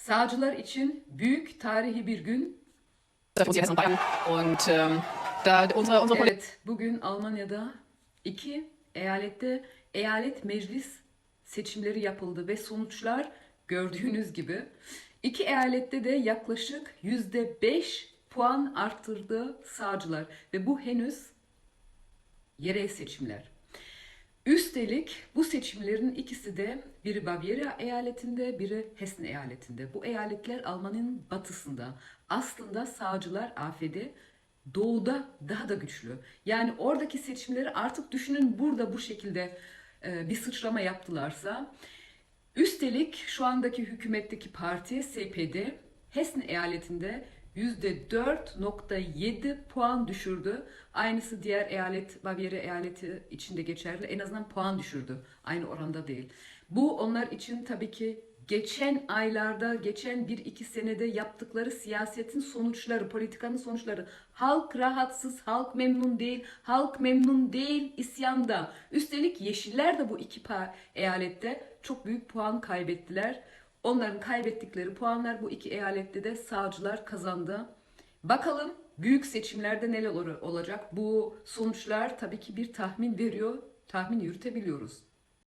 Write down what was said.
Sağcılar için büyük tarihi bir gün. ähm, Evet, bugün Almanya'da iki eyalette eyalet meclis seçimleri yapıldı ve sonuçlar gördüğünüz gibi iki eyalette de yaklaşık yüzde beş puan arttırdı sağcılar ve bu henüz yerel seçimler. Üstelik bu seçimlerin ikisi de biri Bavyera eyaletinde, biri Hessen eyaletinde. Bu eyaletler Almanya'nın batısında. Aslında sağcılar AFD doğuda daha da güçlü. Yani oradaki seçimleri artık düşünün burada bu şekilde e, bir sıçrama yaptılarsa. Üstelik şu andaki hükümetteki parti SPD Hessen eyaletinde %4.7 puan düşürdü. Aynısı diğer eyalet, Bavyera eyaleti içinde geçerli. En azından puan düşürdü. Aynı oranda değil. Bu onlar için tabii ki geçen aylarda, geçen bir iki senede yaptıkları siyasetin sonuçları, politikanın sonuçları. Halk rahatsız, halk memnun değil, halk memnun değil isyanda. Üstelik Yeşiller de bu iki eyalette çok büyük puan kaybettiler. Onların kaybettikleri puanlar bu iki eyalette de sağcılar kazandı. Bakalım büyük seçimlerde neler olacak? Bu sonuçlar tabii ki bir tahmin veriyor, tahmin yürütebiliyoruz.